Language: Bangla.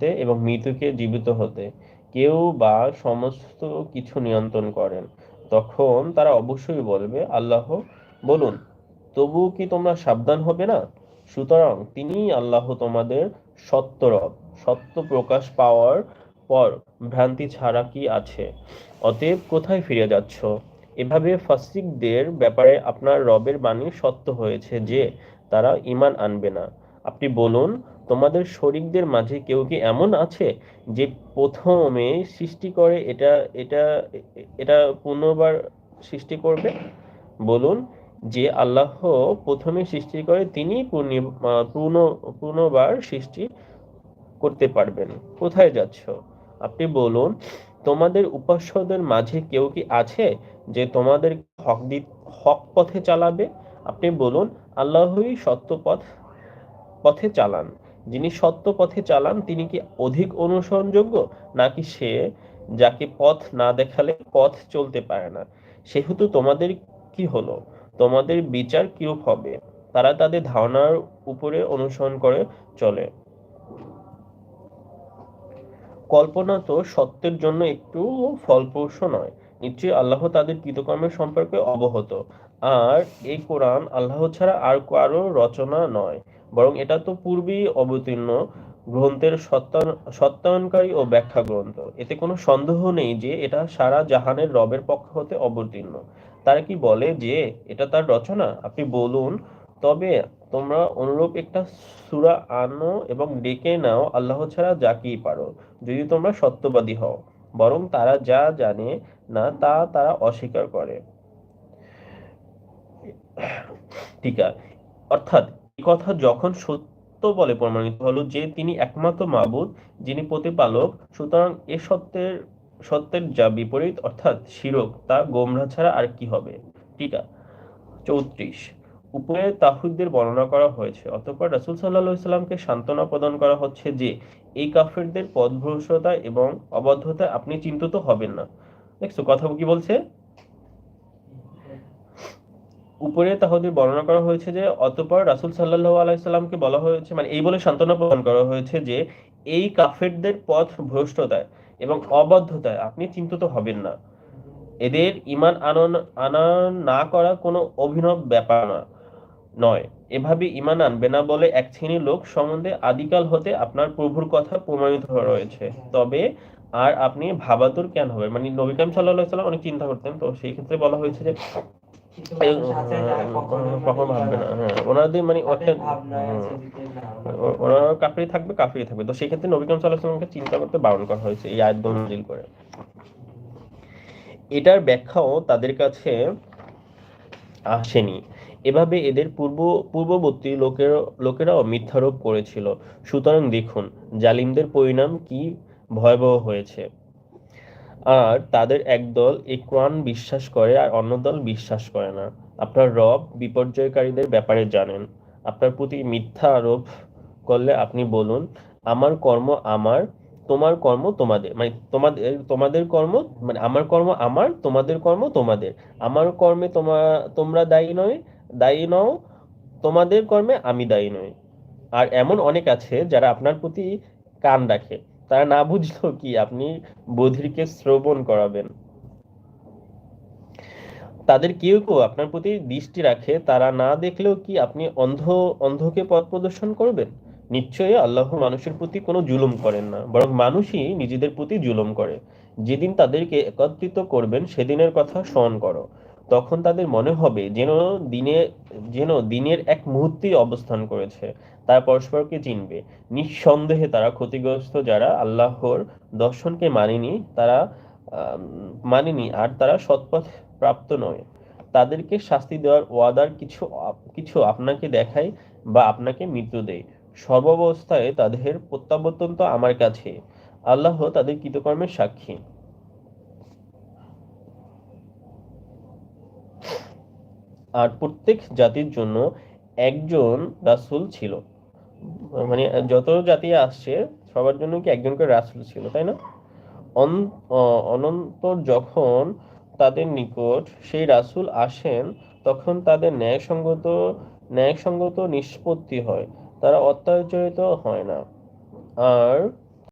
হতে এবং মৃতকে জীবিত হতে কেউ বা সমস্ত কিছু নিয়ন্ত্রণ করেন। তখন তারা অবশ্যই বলবে, আল্লাহ, বলুন তবু কি তোমরা সাবধান হবে না? সুতরাং তিনি আল্লাহ তোমাদের সত্যরব সত্য প্রকাশ পাওয়ার পর ভ্রান্তি ছাড়া কি আছে? অতএব কোথায় ফিরে যাচ্ছ? এভাবে ফাসিকদের ব্যাপারে আপনার রবের বাণী সত্য হয়েছে যে তারা ইমান আনবে না। আপনি বলুন তোমাদের শরিকদের মাঝে কেউ কি এমন আছে যে প্রথমে সৃষ্টি করে এটা এটা এটা পুনর্বার সৃষ্টি করবে? বলুন যে আল্লাহ প্রথমে সৃষ্টি করে তিনি পূর্ণ পুনর্বার সৃষ্টি করতে পারবেন। কোথায় যাচ্ছ? আপনি বলুন, তোমাদের উপাস্যদের মাঝে কেউ কি আছে যে তোমাদের হক হক পথে চালাবে? আপনি বলুন, আল্লাহই সত্য পথ, পথে চালান। যিনি সত্য পথে চালান, তিনি কি অধিক অনুসরণযোগ্য? নাকি সে যাকে পথ না দেখালে পথ চলতে পারে না? সেহেতু তোমাদের কি হলো? তোমাদের বিচার কিরূপ হবে? তারা তাদের ধারণার উপরে অনুসরণ করে চলে। কল্পনা তো সত্যের জন্য একটু ফলপ্রসূ নয়। নিশ্চয়ই আল্লাহ তাদের কৃতকর্মের সম্পর্কে অবহত আর এই কোরআন আল্লাহ ছাড়া আর কারও রচনা নয়। বরং এটা তো পূর্বেই অবতীর্ণ গ্রন্থের সত্যায়নকারী ও ব্যাখ্যা গ্রন্থ। এতে কোনো সন্দেহ নেই যে এটা সারা জাহানের রবের পক্ষ হতে অবতীর্ণ। তারা কি বলে যে এটা তার রচনা? আপনি বলুন। তবে তোমরা অনুরূপ একটা সুরা আনো এবং ডেকে নাও, আল্লাহ ছাড়া যাকেই পারো, যদি তোমরা সত্যবাদী হও। বরং তারা যা জানে না তা তারা অস্বীকার করে। ঠিক অর্থাৎ কথা যখন সত্য বলে প্রমাণিত হলো যে তিনি একমাত্র মাবুদ, যিনি প্রতিপালক, সুতরাং এ সত্যের সত্যের যা বিপরীত, অর্থাৎ শিরক, তা গোমরা ছাড়া আর কি হবে? আছে। চৌত্রিশ। উপরে তাহুদদের বর্ণনা করা হয়েছে, অতঃপর রাসুল সাল্লাহ ইসলামকে সান্ত্বনা প্রদান করা হচ্ছে যে, এই কাফেরদের পদভ্রষ্টতা এবং অবদ্ধতায় আপনি চিন্তিত হবেন না। দেখছ, কথা কি বলছে? উপরে তাহদের বর্ণনা করা হয়েছে যে, অতপর রাসুল সাল্লাহ আলাইসাল্লামকে বলা হয়েছে মানে এই বলে সান্ত্বনা প্রদান করা হয়েছে যে, এই কাফেরদের পথ ভ্রষ্টতায় এবং অবদ্ধতায় আপনি চিন্তিত হবেন না। এদের ইমান আনন আনন না করা কোনো অভিনব ব্যাপার না, নয়। এভাবে ইমান আনবে না বলে এক শ্রেণির লোক সম্বন্ধে আদিকাল হতে আপনার প্রভুর কথা প্রমাণিত রয়েছে। তবে আর আপনি ভাবাতুর কেন হবে। মানে নবী কাম সাল্লাহ সাল্লাম অনেক চিন্তা করতেন, তো সেই ক্ষেত্রে বলা হয়েছে যে কখন ভাববে না। হ্যাঁ ওনাদের মানে ওনারা কাফরি থাকবে কাফরি থাকবে। তো সেই ক্ষেত্রে নবী কাম সাল্লাহ সাল্লামকে চিন্তা করতে বারণ করা হয়েছে এই আয়াত নাজিল করে। এটার ব্যাখ্যাও তাদের কাছে আসেনি। এভাবে এদের পূর্ব পূর্ববর্তী লোকের লোকেরাও মিথ্যারোপ করেছিল। সুতরাং দেখুন জালিমদের পরিণাম কি ভয়াবহ হয়েছে। আর তাদের একদল এই কোরআন বিশ্বাস করে আর অন্য দল বিশ্বাস করে না। আপনার রব বিপর্যয়কারীদের ব্যাপারে জানেন। আপনার প্রতি মিথ্যা আরোপ করলে আপনি বলুন, আমার কর্ম আমার, তোমার কর্ম তোমাদের। মানে তোমাদের তোমাদের কর্ম মানে আমার কর্ম আমার, তোমাদের কর্ম তোমাদের। আমার কর্মে তোমা, তোমরা দায়ী নয়, দায়ী নও, তোমাদের কর্মে আমি দায়ী নই। আর এমন অনেক আছে যারা আপনার প্রতি কান রাখে। তারা না বুঝলো কি আপনি বধিরকে শ্রবণ করাবেন। তাদের কেউ কেউ আপনার প্রতি দৃষ্টি রাখে, তারা না দেখলেও কি আপনি অন্ধ, অন্ধকে পথ প্রদর্শন করবেন? নিশ্চয়ই আল্লাহ মানুষের প্রতি কোনো জুলুম করেন না, বরং মানুষই নিজেদের প্রতি জুলুম করে। যেদিন তাদেরকে একত্রিত করবেন, সেদিনের কথা স্মরণ করো। তখন তাদের মনে হবে যেন দিনে, যেন দিনের এক মুহূর্তেই অবস্থান করেছে, তারা পরস্পরকে চিনবে। নিঃসন্দেহে তারা ক্ষতিগ্রস্ত যারা আল্লাহর দর্শনকে মানেনি, তারা মানেনি, আর তারা সৎপথ প্রাপ্ত নয়। তাদেরকে শাস্তি দেওয়ার ওয়াদার কিছু কিছু আপনাকে দেখায় বা আপনাকে মৃত্যু দেয়। সর্বাবস্থায় তাদের প্রত্যাবর্তন তো আমার কাছে। আল্লাহ তাদের কৃতকর্মের সাক্ষী। আর প্রত্যেক জাতির জন্য একজন রাসুল ছিল। মানে যত জাতি আসছে, সবার জন্য কি একজন করে রাসুল ছিল, তাই না? অনন্তর যখন তাদের নিকট সেই রাসুল আসেন, তখন তাদের ন্যায়সঙ্গত ন্যায়সঙ্গত নিষ্পত্তি হয়। তারা অত্যাচারিত হয় না। আর